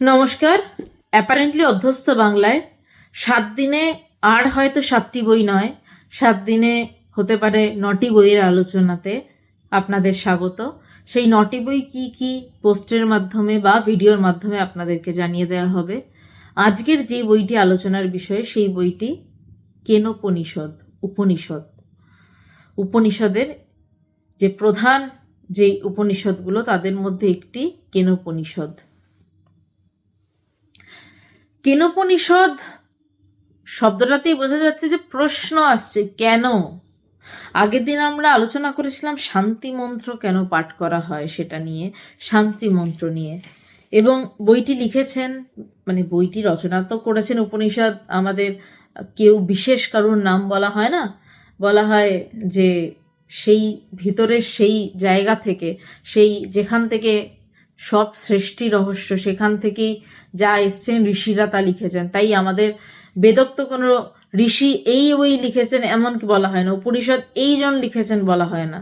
নমস্কার। অ্যাপারেন্টলি অধ্যস্ত বাংলায়। সাত দিনে আর হয়তো সাতটি বই নয়। সাত দিনে হতে পারে নটি বইয়ের আলোচনাতে আপনাদের স্বাগত। সেই নটি বই কি কি পোস্টের মাধ্যমে বা ভিডিওর মাধ্যমে আপনাদেরকে জানিয়ে দেওয়া হবে। আজকের যে বইটি আলোচনার বিষয়ে, সেই বইটি কেনোপনিষদ, উপনিষদ। উপনিষদের যে প্রধান যে উপনিষদগুলো, তাদের মধ্যে একটি কেনোপনিষদ। কেনোপনিষদ শব্দটাতেই বোঝা যাচ্ছে যে প্রশ্ন আসছে, কেন? আগের দিন আমরা আলোচনা করেছিলাম শান্তি মন্ত্র কেন পাঠ করা হয় সেটা নিয়ে, শান্তি মন্ত্র নিয়ে। এবং বইটি লিখেছেন মানে বইটি রচনা তো করেছেন উপনিষদ, আমাদের কেউ বিশেষ কারুর নাম বলা হয় না? বলা হয় যে সেই ভিতরের সেই জায়গা থেকে, সেই যেখান থেকে সব সৃষ্টি রহস্য, সেখান থেকেই যা এসছেন, ঋষিরা তা লিখেছেন। তাই আমাদের বেদক্ত কোনো ঋষি এই বই লিখেছেন এমন বলা হয় না। উপনিষদ এইজন লিখেছেন বলা হয় না।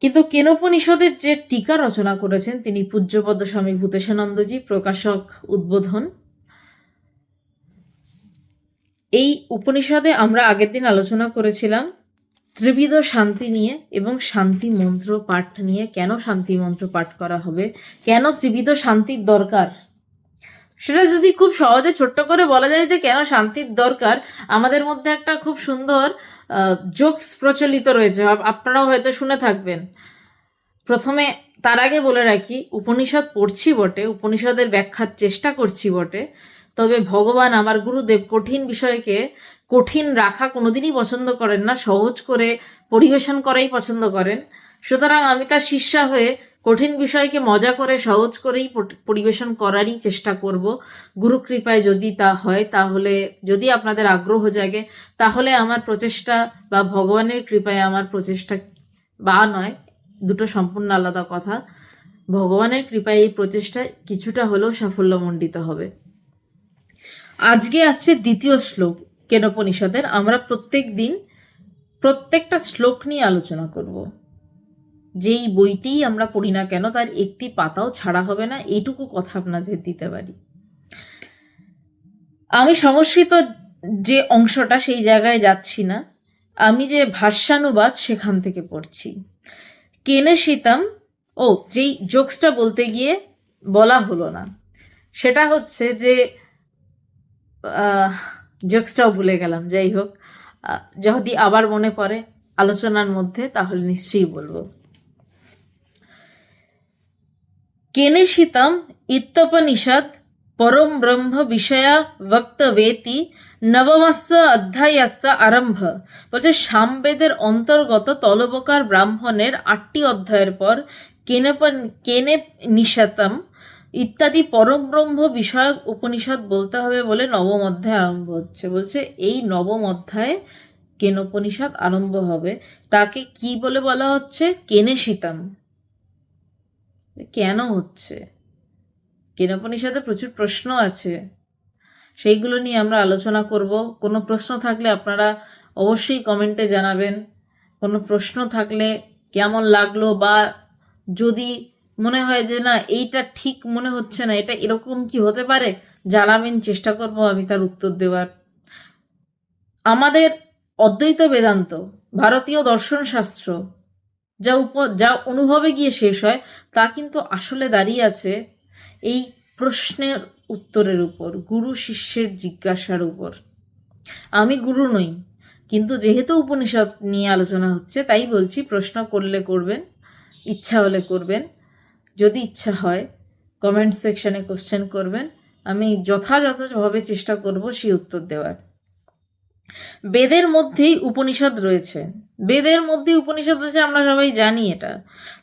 কিন্তু কেনোপনিষদের যে টিকা রচনা করেছেন তিনি পূজ্যপদ স্বামী ভূতেশানন্দজি, প্রকাশক উদ্বোধন। এই উপনিষদে আমরা আগের দিন আলোচনা করেছিলাম ত্রিবিধ শান্তি নিয়ে এবং শান্তি মন্ত্র পাঠ নিয়ে। কেন শান্তি মন্ত্র পাঠ করা হবে? কেন ত্রিবিধ শান্তির দরকার? সেটা যদি খুব সহজে ছোট্ট করে বলা যায় যে কেন শান্তির দরকার, আমাদের মধ্যে একটা খুব সুন্দর জোকস প্রচলিত রয়েছে। আপনারাও হয়তো শুনে থাকবেন। প্রথমে তার আগে বলে রাখি, উপনিষদ পড়ছি বটে, উপনিষদের ব্যাখ্যার চেষ্টা করছি বটে। তবে ভগবান আমার গুরুদেব কঠিন বিষয়কে কঠিন রাখা কোনোদিনই পছন্দ করেন না, সহজ করে পরিবেশন করাই পছন্দ করেন। সুতরাং আমি তার শিষ্যা হয়ে কঠিন বিষয়কে মজা করে, সহজ করেই পরিবেশন করারই চেষ্টা করব। গুরু কৃপায় যদি তা হয়, তাহলে যদি আপনাদের আগ্রহ জাগে, তাহলে আমার প্রচেষ্টা বা ভগবানের কৃপায় আমার প্রচেষ্টা বা নয়, দুটো সম্পূর্ণ আলাদা কথা। ভগবানের কৃপায় এই প্রচেষ্টা কিছুটা হলেও সাফল্যমণ্ডিত হবে। আজকে আসছে দ্বিতীয় শ্লোক, কেনোপনিষদের। আমরা প্রত্যেক দিন প্রত্যেকটা শ্লোক নিয়ে আলোচনা করব। যেই বইটিই আমরা পড়ি না কেন, তার একটি পাতাও ছাড়া হবে না এইটুকু কথা আপনাদের দিতে পারি। আমি সংস্কৃত যে অংশটা সেই জায়গায় যাচ্ছি না, আমি যে ভাষ্যানুবাদ সেখান থেকে পড়ছি। কেনে শীতম ও, যেই জোকসটা বলতে গিয়ে বলা হলো না, সেটা হচ্ছে যে জোকসটাও ভুলে গেলাম, যাই হোক যদি আবার মনে পড়ে আলোচনার মধ্যে, তাহলে নিশ্চয়ই বলব। শীতম ইত্যপনিষদ পরম ব্রহ্ম বিষয়া বক্তবেতি নবমস্য অধ্যায়স্য আরম্ভ বলছে সামবেদের অন্তর্গত তলবকার ব্রাহ্মণের আটটি অধ্যায়ের পর কেনেপন কেনে নিষাতম ইত্যাদি পরব্রহ্ম বিষয়ক উপনিষদ বলতে হবে বলে নবম অধ্যায় আরম্ভ হচ্ছে বলছে এই নবম অধ্যায়ে কেনোপনিষদ আরম্ভ হবে। তাকে কি বলে বলা হচ্ছে? কেনে শীতম কেন হচ্ছে? কেনোপনিষদে প্রচুর প্রশ্ন আছে। সেইগুলো নিয়ে আমরা আলোচনা করব। কোনো প্রশ্ন থাকলে আপনারা অবশ্যই কমেন্টে জানাবেন। কোনো প্রশ্ন থাকলে কেমন লাগল বা যদি মনে হয় যে না, এইটা ঠিক মনে হচ্ছে না, এটা এরকম কি হতে পারে? জানাবেন, চেষ্টা করব আমি তার উত্তর দেওয়ার। আমাদের অদ্বৈত বেদান্ত, ভারতীয় দর্শন শাস্ত্র যা উপ, যা অনুভবে গিয়ে শেষ হয়, তা কিন্তু আসলে দাঁড়িয়ে আছে এই প্রশ্নের উত্তরের উপর, গুরু শিষ্যের জিজ্ঞাসার উপর। আমি গুরু নই, কিন্তু যেহেতু উপনিষদ নিয়ে আলোচনা হচ্ছে, তাই বলছি প্রশ্ন করলে করবেন, ইচ্ছা হলে করবেন, যদি ইচ্ছা হয় কমেন্ট সেকশানে কোশ্চেন করবেন, আমি যথাযথভাবে চেষ্টা করব সেই উত্তর দেওয়ার। বেদের মধ্যেই উপনিষদ রয়েছে। বেদের মধ্যে উপনিষদ রয়েছে আমরা সবাই জানি এটা।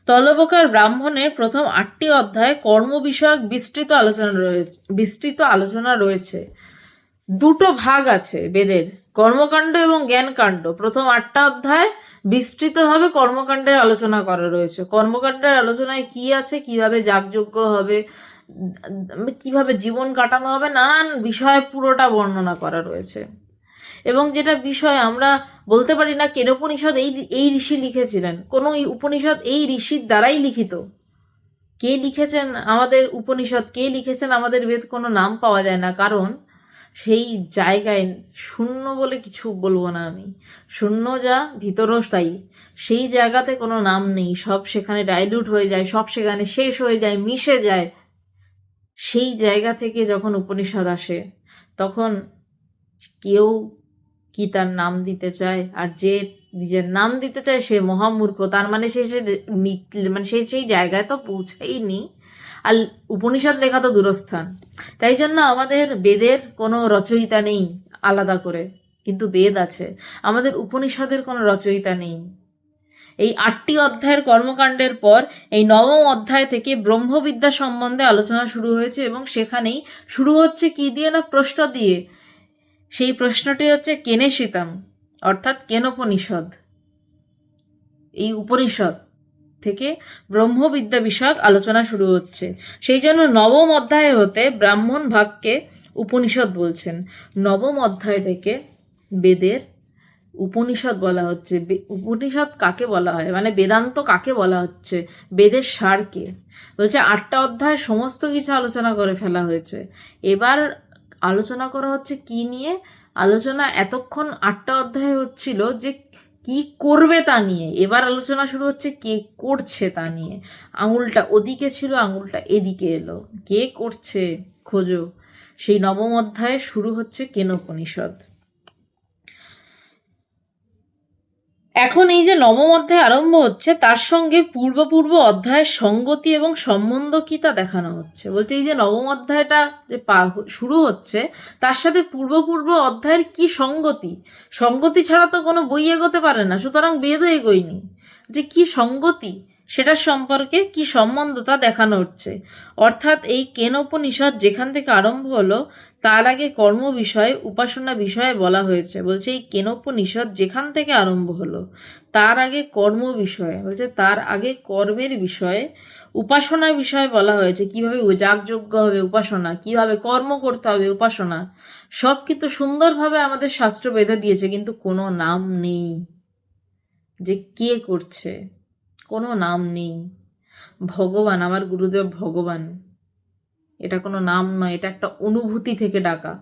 তলবকার ব্রাহ্মণের প্রথম আটটি অধ্যায় কর্ম বিষয়ক বিস্তৃত আলোচনা রয়েছে, বিস্তৃত আলোচনা রয়েছে। দুটো ভাগ আছে বেদের, কর্মকাণ্ড এবং জ্ঞানকাণ্ড। প্রথম আটটা অধ্যায় বিস্তৃতভাবে কর্মকাণ্ডের আলোচনা করা রয়েছে। কর্মকাণ্ডের আলোচনায় কি আছে, কীভাবে যাগযজ্ঞ হবে, কীভাবে জীবন কাটানো হবে, নানান বিষয় পুরোটা বর্ণনা করা রয়েছে। এবং যেটা বিষয় আমরা বলতে পারি না, কেন উপনিষদ এই এই ঋষি লিখেছিলেন? কোনো উপনিষদ এই ঋষির দ্বারাই লিখিত। কে লিখেছেন আমাদের উপনিষদ? কে লিখেছেন আমাদের বেদ? কোনো নাম পাওয়া যায় না। কারণ সেই জায়গায় শূন্য বলে কিছু বলব না আমি। শূন্য যা ভিতরস্থায়ী সেই জায়গাতে কোনো নাম নেই। সব সেখানে ডাইলিউট হয়ে যায়, সব সেখানে শেষ হয়ে যায়, মিশে যায়। সেই জায়গা থেকে যখন উপনিষদ আসে, তখন কেউ কি তার নাম দিতে চায়? আর যে নিজের নাম দিতে চায় সে মহামূর্খ। তার মানে সে সে মানে সে সেই জায়গায় তো পৌঁছায়নি আর উপনিষদ লেখা তো দূরস্থান। তাই জন্য আমাদের বেদের কোনো রচয়িতা নেই আলাদা করে। কিন্তু বেদ আছে। আমাদের উপনিষদের কোনো রচয়িতা নেই। এই আটটি অধ্যায়ের কর্মকাণ্ডের পর এই নবম অধ্যায় থেকে ব্রহ্মবিদ্যা সম্বন্ধে আলোচনা শুরু হয়েছে এবং সেখানেই শুরু হচ্ছে কি দিয়ে না প্রশ্ন দিয়ে। সেই প্রশ্নটি হচ্ছে কেনে শীতম অর্থাৎ কেনোপনিষদ। এই উপনিষদ থেকে ব্রহ্মবিদ্যা বিষয়ক আলোচনা শুরু হচ্ছে। সেই জন্য নবম অধ্যায় হতে ব্রাহ্মণ ভাগকে উপনিষদ বলছেন। নবম অধ্যায় থেকে বেদের উপনিষদ বলা হচ্ছে। উপনিষদ কাকে বলা হয়? মানে বেদান্ত কাকে বলা হচ্ছে? বেদের সারকে। বলছে, আটটা অধ্যায় সমস্ত কিছু আলোচনা করে ফেলা হয়েছে। এবার আলোচনা করা হচ্ছে কি নিয়ে? আলোচনা এতক্ষণ আটটা অধ্যায় হচ্ছিল যে কি করবে তা নিয়ে। এবার আলোচনা শুরু হচ্ছে কে করছে তা নিয়ে। আঙুলটা ওদিকে ছিল, আঙুলটা এদিকে এলো। কে করছে? খোঁজো। সেই নবম অধ্যায়ে শুরু হচ্ছে কেন কেনোপনিষদ। এখন এই যে নবম অধ্যায় আরম্ভ হচ্ছে, তার সঙ্গে পূর্ব পূর্ব অধ্যায়ের সঙ্গতি এবং সম্বন্ধ কি তা দেখানো হচ্ছে। বলছে, এই যে নবম অধ্যায়টা যে শুরু হচ্ছে, তার সাথে পূর্ব পূর্ব অধ্যায়ের কি সঙ্গতি? সঙ্গতি ছাড়া তো কোনো বই এগোতে পারে না, সুতরাং বেদ এগোয়নি। যে কি সঙ্গতি, সেটার সম্পর্কে কি সম্বন্ধ তা দেখানো হচ্ছে? অর্থাৎ এই কেন উপনিষদ যেখান থেকে আরম্ভ হলো তার আগে কর্ম বিষয়ে, উপাসনা বিষয়ে বলা হয়েছে। বলছে, এই কেনোপনিষদ যেখান থেকে আরম্ভ হলো, তার আগে কর্ম বিষয়ে, বলছে, তার আগে কর্মের বিষয়ে উপাসনার বিষয়ে বলা হয়েছে। কীভাবে যাগযজ্ঞ হবে উপাসনা, কীভাবে কর্ম করতে হবে উপাসনা, সব কিন্তু সুন্দরভাবে আমাদের শাস্ত্র বেঁধে দিয়েছে, কিন্তু কোনো নাম নেই। যে কে করছে, কোনো নাম নেই। ভগবান, আমার গুরুদেব ভগবান। এটা কোনো নাম নয়, এটা একটা অনুভূতি থেকে ডাকা।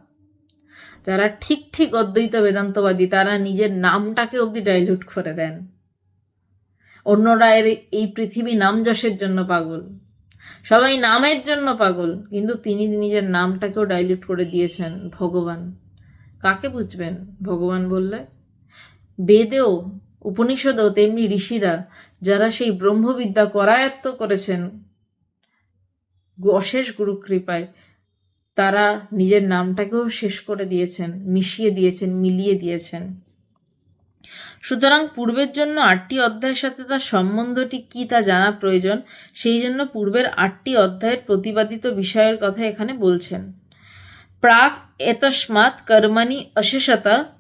যারা ঠিক ঠিক অদ্বৈত বেদান্তবাদী, তারা নিজের নামটাকে অবধি ডাইলুট করে দেন। অন্যরা এর এই পৃথিবী নাম যশের জন্য পাগল। সবাই নামের জন্য পাগল, কিন্তু তিনি নিজের নামটাকেও ডাইলুট করে দিয়েছেন ভগবান। কাকে বুঝবেন? ভগবান বললে, বেদেও, উপনিষদেও তেমনি ঋষিরা, যারা সেই ব্রহ্মবিদ্যা করায়ত্ত করেছেন অশেষ গুরু কৃপায় তারা নিজের নামটাকেও শেষ করে দিয়েছেন, মিশিয়ে দিয়েছেন, মিলিয়ে দিয়েছেন। সুতরাং পূর্বের জন্য আটটি অধ্যায়ের সাথে তার সম্বন্ধটি কি তা জানা প্রয়োজন, সেই জন্য পূর্বের আটটি অধ্যায়ের প্রতিপাদিত বিষয়ের কথা এখানে বলছেন। প্রাক এতস্মাৎ কর্মাণি অশেষতা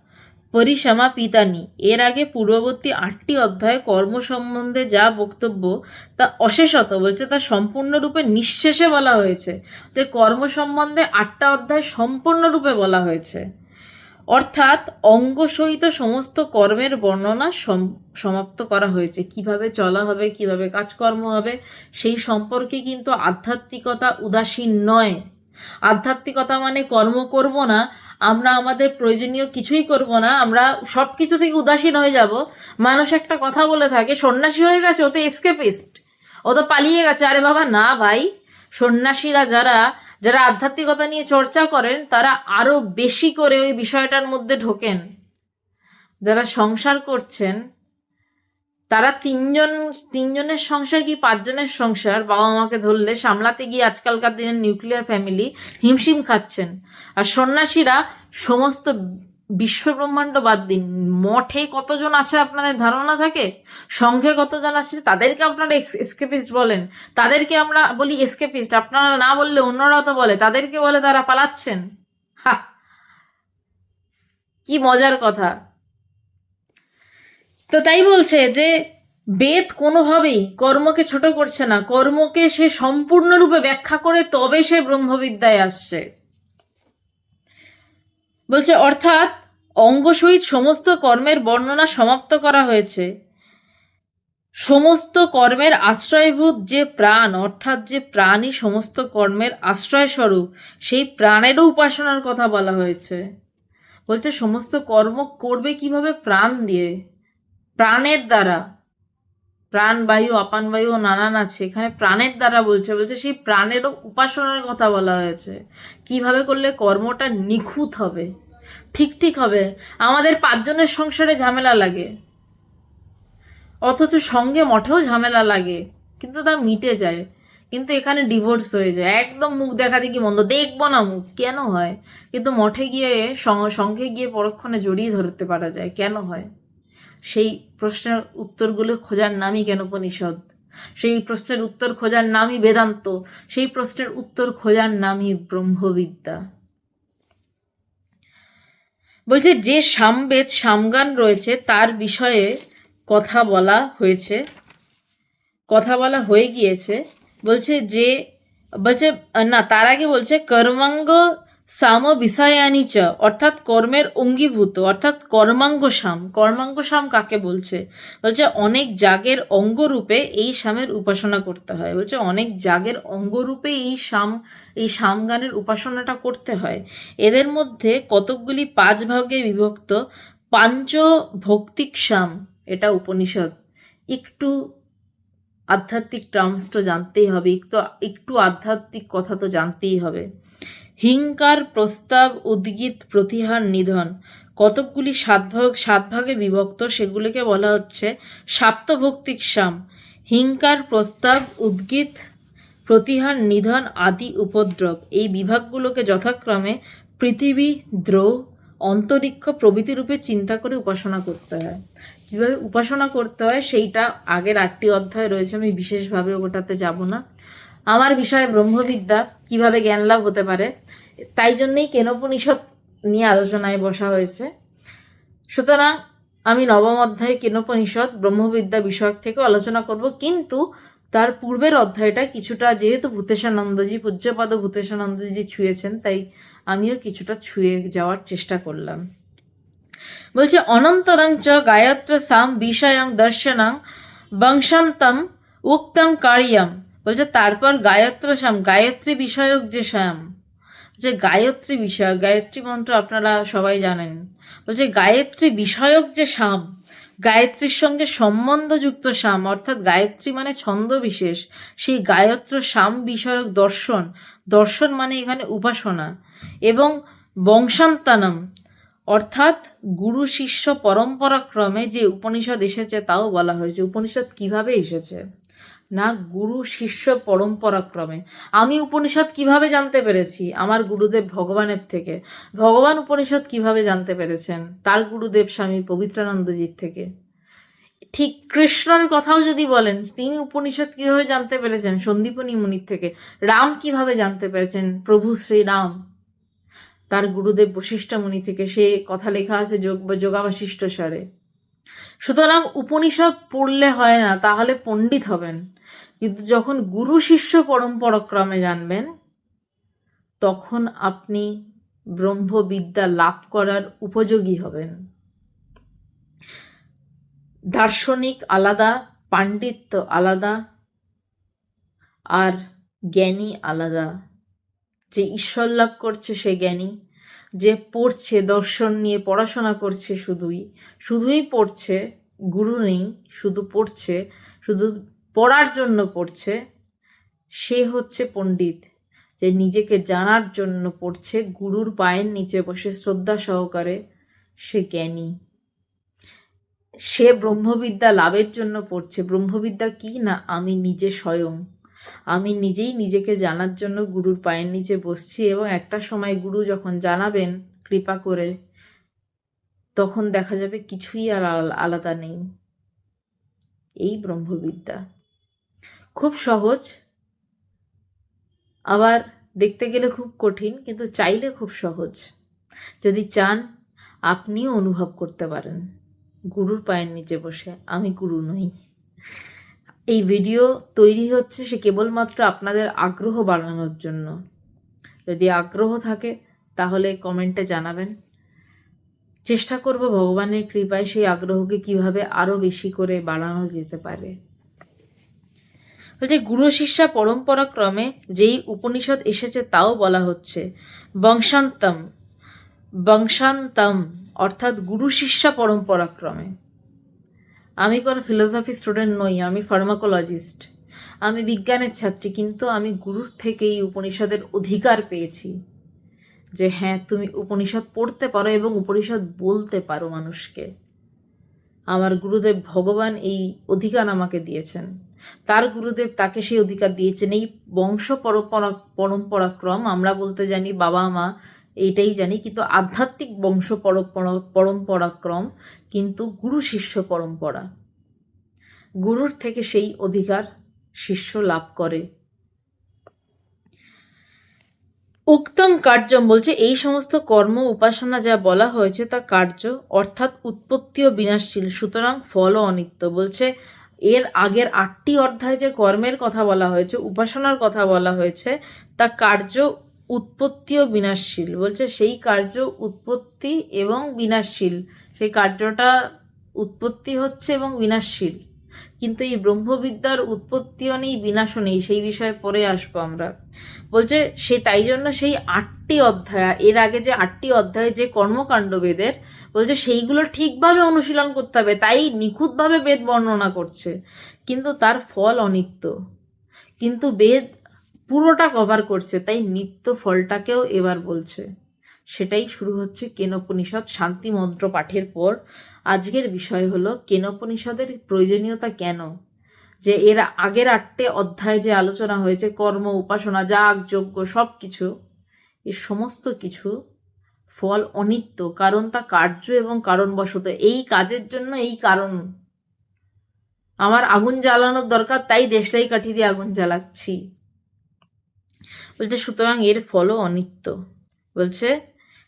পরিসমাপিতানি এর আগে পূর্ববর্তী আটটি অধ্যায়ে কর্ম সম্বন্ধে যা বক্তব্য তা অশেষত বলছে, তা সম্পূর্ণরূপে নিঃশেষে বলা হয়েছে। যে কর্ম সম্বন্ধে আটটা অধ্যায় সম্পূর্ণরূপে বলা হয়েছে। অর্থাৎ অঙ্গ সহিত সমস্ত কর্মের বর্ণনা সম- সমাপ্ত করা হয়েছে। কীভাবে চলা হবে, কীভাবে কাজকর্ম হবে, সেই সম্পর্কে কিন্তু আধ্যাত্মিকতা উদাসীন নয়। আধ্যাত্মিকতা মানে কর্ম করব না আমরা আমাদের প্রয়োজনীয় কিছুই করব না, আমরা সব কিছু থেকে উদাসীন হয়ে যাব। মানুষ একটা কথা বলে থাকে, সন্ন্যাসী হয়ে গেছে, ও তো এসকেপিস্ট ও তো পালিয়ে গেছে। আরে বাবা, না ভাই, সন্ন্যাসীরা যারা যারা আধ্যাত্মিকতা নিয়ে চর্চা করেন, তারা আরও বেশি করে ওই বিষয়টার মধ্যে ঢোকেন। যারা সংসার করছেন তারা তিনজন, তিনজনের সংসার কি পাঁচজনের সংসার? বাবা মাকে ধরলে সামলাতে গিয়ে আজকালকার দিনের নিউক্লিয়ার ফ্যামিলি হিমশিম খাচ্ছেন। আর সন্ন্যাসীরা সমস্ত বিশ্ব ব্রহ্মাণ্ড বাদ দিন। মঠে কতজন আছে আপনাদের ধারণা থাকে? সংঘে কতজন আছে? তাদেরকে আপনারা এসকেপিস্ট বলেন। তাদেরকে আমরা বলি এসকেপিস্ট আপনারা না বললে অন্যরাও তো বলে। তাদেরকে বলে তারা পালাচ্ছেন। হা কি মজার কথা। তো তাই বলছে যে বেদ কোনোভাবেই কর্মকে ছোট করছে না, কর্মকে সে সম্পূর্ণরূপে ব্যাখ্যা করে তবে সে ব্রহ্মবিদ্যায় আসছে। বলছে, অর্থাৎ অঙ্গসহিত সমস্ত কর্মের বর্ণনা সমাপ্ত করা হয়েছে। সমস্ত কর্মের আশ্রয়ভূত যে প্রাণ, অর্থাৎ যে প্রাণই সমস্ত কর্মের আশ্রয়স্বরূপ, সেই প্রাণেরও উপাসনার কথা বলা হয়েছে। বলছে, সমস্ত কর্ম করবে কীভাবে প্রাণ দিয়ে? প্রাণের দ্বারা। প্রাণ, বায়ু, অপান বায়ু নানান আছে। এখানে প্রাণের দ্বারা বলছে বলছে সেই প্রাণেরও উপাসনার কথা বলা হয়েছে। কীভাবে করলে কর্মটা নিখুঁত হবে? ঠিক ঠিক হবে। আমাদের পাঁচজনের সংসারে ঝামেলা লাগে। অথচ সঙ্গে মঠেও ঝামেলা লাগে। কিন্তু তা মিটে যায়। কিন্তু এখানে ডিভোর্স হয়ে যায়। একদম মুখ দেখা দেখি মন্দ দেখব না মুখ। কেন হয়? কিন্তু মঠে গিয়ে সঙ্গে গিয়ে পরক্ষণে জড়িয়ে ধরতে পারা যায়। কেন হয়? সেই প্রশ্নের উত্তরগুলো খোঁজার নামই কেন উপনিষদ? সেই প্রশ্নের উত্তর খোঁজার নামই বেদান্ত, সেই প্রশ্নের উত্তর খোঁজার নামই ব্রহ্মবিদ্যা। বলছে, যে সামবেদ, সামগান রয়েছে, তার বিষয়ে কথা বলা হয়েছে, কথা বলা হয়ে গিয়েছে। বলছে যে, বলছে, না, তার আগে বলছে, কর্মাঙ্গ সাম বিষয়ানি চ, অর্থাৎ কর্মের অঙ্গীভূত, অর্থাৎ কর্মাঙ্গ সাম কর্মাঙ্গ সাম কাকে বলছে? বলছে অনেক যাগের অঙ্গরূপে এই সামের উপাসনা করতে হয়। বলছে অনেক যাগের অঙ্গরূপে এই সাম, এই সামগানের উপাসনাটা করতে হয়। এদের মধ্যে কতকগুলি পাঁচ ভাগে বিভক্ত। পাঞ্চ ভৌক্তিক সাম, এটা উপনিষদ। একটু আধ্যাত্মিক টার্মস তো জানতেই হবে, একটু একটু আধ্যাত্মিক কথা তো জানতেই হবে। হিংকার, প্রস্তাব, উদ্গীত, প্রতিহার, নিধন। কতকগুলি সাত ভাগ সাত ভাগে বিভক্ত, সেগুলিকে বলা হচ্ছে সাপ্তভৌক্তিক সাম। হিংকার, প্রস্তাব, উদ্গীত, প্রতিহার, নিধন আদি উপদ্রব। এই বিভাগগুলোকে যথাক্রমে পৃথিবী দ্রৌ অন্তরিক্ষ প্রভৃতি রূপে চিন্তা করে উপাসনা করতে হয়। কীভাবে উপাসনা করতে হয়, সেইটা আগের আটটি অধ্যায় রয়েছে, আমি বিশেষভাবে ওটাতে যাব না। আমার বিষয় ব্রহ্মবিদ্যা কীভাবে জ্ঞান লাভ হতে পারে, তাই জন্যেই কেনোপনিষদ নিয়ে আলোচনায় বসা হয়েছে। সুতরাং আমি নবম অধ্যায়ে কেনোপনিষদ ব্রহ্মবিদ্যা বিষয়ক থেকে আলোচনা করব, কিন্তু তার পূর্বের অধ্যায়টা কিছুটা যেহেতু ভূতেশানন্দজি, পূজ্যপদ ভূতেশানন্দজি ছুঁয়েছেন, তাই আমিও কিছুটা ছুঁয়ে যাওয়ার চেষ্টা করলাম। বলছে, অনন্তরং চ গায়ত্র সাম বিষয়ং দর্শনং বংশান্তম উক্তম কার্যম। বলছে, তারপর গায়ত্র শ্যাম, গায়ত্রী বিষয়ক যে শ্যাম যে গায়ত্রী বিষয়ক, গায়ত্রী মন্ত্র আপনারা সবাই জানেন, বলছে, গায়ত্রী বিষয়ক যে শ্যাম, গায়ত্রীর সঙ্গে সম্বন্ধযুক্ত শাম অর্থাৎ গায়ত্রী মানে ছন্দ বিশেষ, সেই গায়ত্র শাম বিষয়ক দর্শন দর্শন মানে এখানে উপাসনা, এবং বংশান্তানম, অর্থাৎ গুরু শিষ্য পরম্পরাক্রমে যে উপনিষদ এসেছে তাও বলা হয়েছে, উপনিষদ কীভাবে এসেছে? না গুরু শিষ্য পরম্পরাক্রমে। আমি উপনিষদ কীভাবে জানতে পেরেছি? আমার গুরুদেব ভগবানের থেকে। ভগবান উপনিষদ কীভাবে জানতে পেরেছেন? তার গুরুদেব স্বামী পবিত্রানন্দজির থেকে। ঠিক কৃষ্ণর কথাও যদি বলেন, তিনি উপনিষদ কীভাবে জানতে পেরেছেন? সন্দীপনী মুনির থেকে। রাম কীভাবে জানতে পেরেছেন? প্রভু শ্রীরাম। তার গুরুদেব বশিষ্ঠ মুনি থেকে। সে কথা লেখা আছে যোগ যোগাবশিষ্ট স্বরে। সুতরাং উপনিষদ পড়লে হয় না, তাহলে পণ্ডিত হবেন। কিন্তু যখন গুরু শিষ্য পরম্পরাক্রমে জানবেন, তখন আপনি ব্রহ্মবিদ্যা লাভ করার উপযোগী হবেন। দার্শনিক আলাদা, পাণ্ডিত্য আলাদা, আর জ্ঞানী আলাদা। যে ঈশ্বর লাভ করছে সে জ্ঞানী। যে পড়ছে, দর্শন নিয়ে পড়াশোনা করছে শুধুই শুধুই পড়ছে, গুরু নেই, শুধু পড়ছে, শুধু পড়ার জন্য পড়ছে, সে হচ্ছে পণ্ডিত, যে নিজেকে জানার জন্য পড়ছে, গুরুর পায়ের নিচে বসে শ্রদ্ধা সহকারে সে জ্ঞানী। সে ব্রহ্মবিদ্যা লাভের জন্য পড়ছে, ব্রহ্মবিদ্যা কি? না, আমি নিজে স্বয়ং। আমি নিজেই নিজেকে জানার জন্য গুরুর পায়ের নিচে বসছি এবং একটা সময় গুরু যখন জানাবেন কৃপা করে, তখন দেখা যাবে কিছুই আর আলাদা নেই। এই ব্রহ্মবিদ্যা। খুব সহজ। আবার দেখতে গেলে খুব কঠিন, কিন্তু চাইলে খুব সহজ। যদি চান, আপনিও অনুভব করতে পারেন। গুরুর পায়ের নিচে বসে, আমি গুরু নই। এই ভিডিও তৈরি হচ্ছে সে কেবলমাত্র আপনাদের আগ্রহ বাড়ানোর জন্য। যদি আগ্রহ থাকে, তাহলে কমেন্টে জানাবেন। চেষ্টা করব ভগবানের কৃপায় সেই আগ্রহকে কীভাবে আরও বেশি করে বাড়ানো যেতে পারে। বলছে, গুরু শিষ্যা পরম্পরা ক্রমে যেই উপনিষদ এসেছে তাও বলা হচ্ছে, বংশান্তম বংশান্তম, অর্থাৎ গুরু শিষ্যা পরম্পরা ক্রমে আমি কোনো ফিলোসফি স্টুডেন্ট নই, আমি ফার্মাকোলজিস্ট আমি বিজ্ঞানের ছাত্রী, কিন্তু আমি গুরুর থেকে এই উপনিষদের অধিকার পেয়েছি। যে হ্যাঁ তুমি উপনিষদ পড়তে পারো এবং উপনিষদ বলতে পারো মানুষকে। আমার গুরুদেব ভগবান এই অধিকার আমাকে দিয়েছেন। তার গুরুদেব তাকে সেই অধিকার দিয়েছেন। এই বংশ পরম্পরা পরম্পরাক্রম আমরা বলতে জানি বাবা মা এইটাই জানি, কিন্তু আধ্যাত্মিক বংশ পরম্পরা পরম্পরাক্রম কিন্তু গুরু শিষ্য পরম্পরা। গুরুর থেকে সেই অধিকার শিষ্য লাভ করে। উক্তম কার্যম বলছে, এই সমস্ত কর্ম উপাসনা যা বলা হয়েছে তা কার্য, অর্থাৎ উৎপত্তি ও বিনাশশীল, সুতরাং ফলও অনিত্য বলছে, এর আগের আটটি অধ্যায় যে কর্মের কথা বলা হয়েছে, উপাসনার কথা বলা হয়েছে, তা কার্য উৎপত্তি ও বিনাশশীল। বলছে সেই কার্য উৎপত্তি এবং বিনাশশীল। সেই কার্যটা উৎপত্তি হচ্ছে এবং বিনাশশীল। কিন্তু এই ব্রহ্মবিদ্যার উৎপত্তিও নেই, বিনাশও নেই, সেই বিষয়ে পরে আসব আমরা। বলছে সে তাই জন্য সেই আটটি অধ্যায়, এর আগে যে আটটি অধ্যায় যে কর্মকাণ্ড বেদের বলছে সেইগুলো ঠিকভাবে অনুশীলন করতে হবে, তাই নিখুঁতভাবে বেদ বর্ণনা করছে। কিন্তু তার ফল অনিত্য। কিন্তু বেদ পুরোটা কভার করছে, তাই নিত্য ফলটাকেও এবার বলছে। সেটাই শুরু হচ্ছে কেনোপনিষদ শান্তি মন্ত্র পাঠের পর। আজকের বিষয় হলো, কেনোপনিষদের প্রয়োজনীয়তা কেন? যে এর আগের আটটে অধ্যায় যে আলোচনা হয়েছে, কর্ম, উপাসনা, যাগ, যজ্ঞ সব কিছু এ সমস্ত কিছু ফল অনিত্য, কারণ তা কার্য এবং কারণবশত। এই কাজের জন্য এই কারণ। আমার আগুন জ্বালানোর দরকার, তাই দেশলাই কাঠি দিয়ে আগুন জ্বালাচ্ছি। বলছে, সুতরাং এর ফলও অনিত্য। বলছে,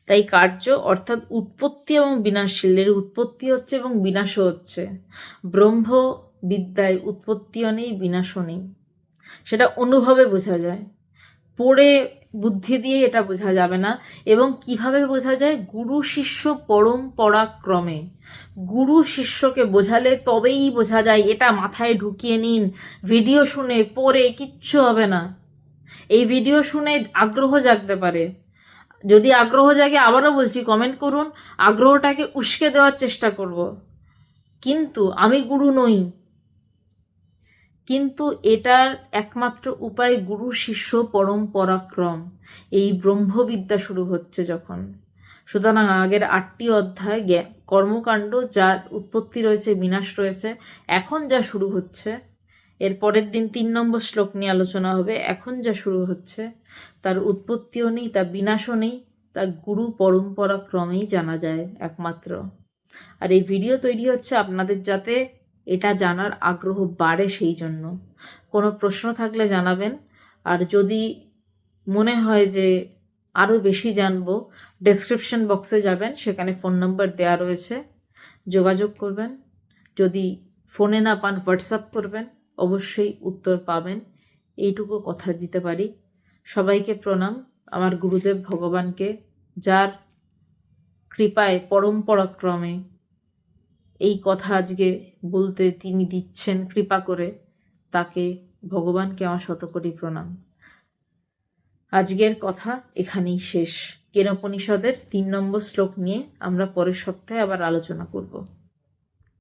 তাই কার্য অর্থাৎ উৎপত্তি এবং বিনাশশীল। এর উৎপত্তি হচ্ছে এবং বিনাশও হচ্ছে। ব্রহ্ম বিদ্যায় উৎপত্তিও নেই, বিনাশও নেই। সেটা অনুভবে বোঝা যায়। পড়ে বুদ্ধি দিয়ে এটা বোঝা যাবে না। এবং কীভাবে বোঝা যায়? গুরু শিষ্য পরম্পরাক্রমে। গুরু শিষ্যকে বোঝালে তবেই বোঝা যায়, এটা মাথায় ঢুকিয়ে নিন, ভিডিও শুনে, পড়ে, কিচ্ছু হবে না। এই ভিডিও শুনে আগ্রহ জাগতে পারে। যদি আগ্রহ জাগে, আবারও বলছি কমেন্ট করুন। আগ্রহটাকে উস্কে দেওয়ার চেষ্টা করব। কিন্তু আমি গুরু নই। কিন্তু এটার একমাত্র উপায় গুরু, শিষ্য পরম্পরাক্রম এই ব্রহ্মবিদ্যা শুরু হচ্ছে যখন। সুতরাং আগের আটটি অধ্যায় কর্মকাণ্ড, যার উৎপত্তি রয়েছে, বিনাশ রয়েছে, এখন যা শুরু হচ্ছে এর পরের দিন তিন নম্বর শ্লোক নিয়ে আলোচনা হবে। এখন যা শুরু হচ্ছে, তার উৎপত্তিও নেই তা বিনাশও নেই তা গুরু পরম্পরা ক্রমেই জানা যায় একমাত্র। আর এই ভিডিও তৈরি হচ্ছে আপনাদের যাতে এটা জানার আগ্রহ বাড়ে সেই জন্য। কোনো প্রশ্ন থাকলে জানাবেন। আর যদি মনে হয় যে আরও বেশি জানব ডেসক্রিপশন বক্সে যাবেন, সেখানে ফোন নম্বর দেওয়া রয়েছে। যোগাযোগ করবেন। যদি ফোনে না পান হোয়াটসঅ্যাপ করবেন। অবশ্যই উত্তর পাবেন। এইটুকু কথা দিতে পারি। সবাইকে প্রণাম। আমার গুরুদেব ভগবানকে, যার কৃপায় পরম্পরাক্রমে এই কথা আজকে বলতে তিনি দিচ্ছেন কৃপা করে, তাকে ভগবানকে আমার শতকোটি প্রণাম। আজকের কথা এখানেই শেষ। কেনোপনিষদের তিন নম্বর শ্লোক নিয়ে আমরা পরের সপ্তাহে আবার আলোচনা করব।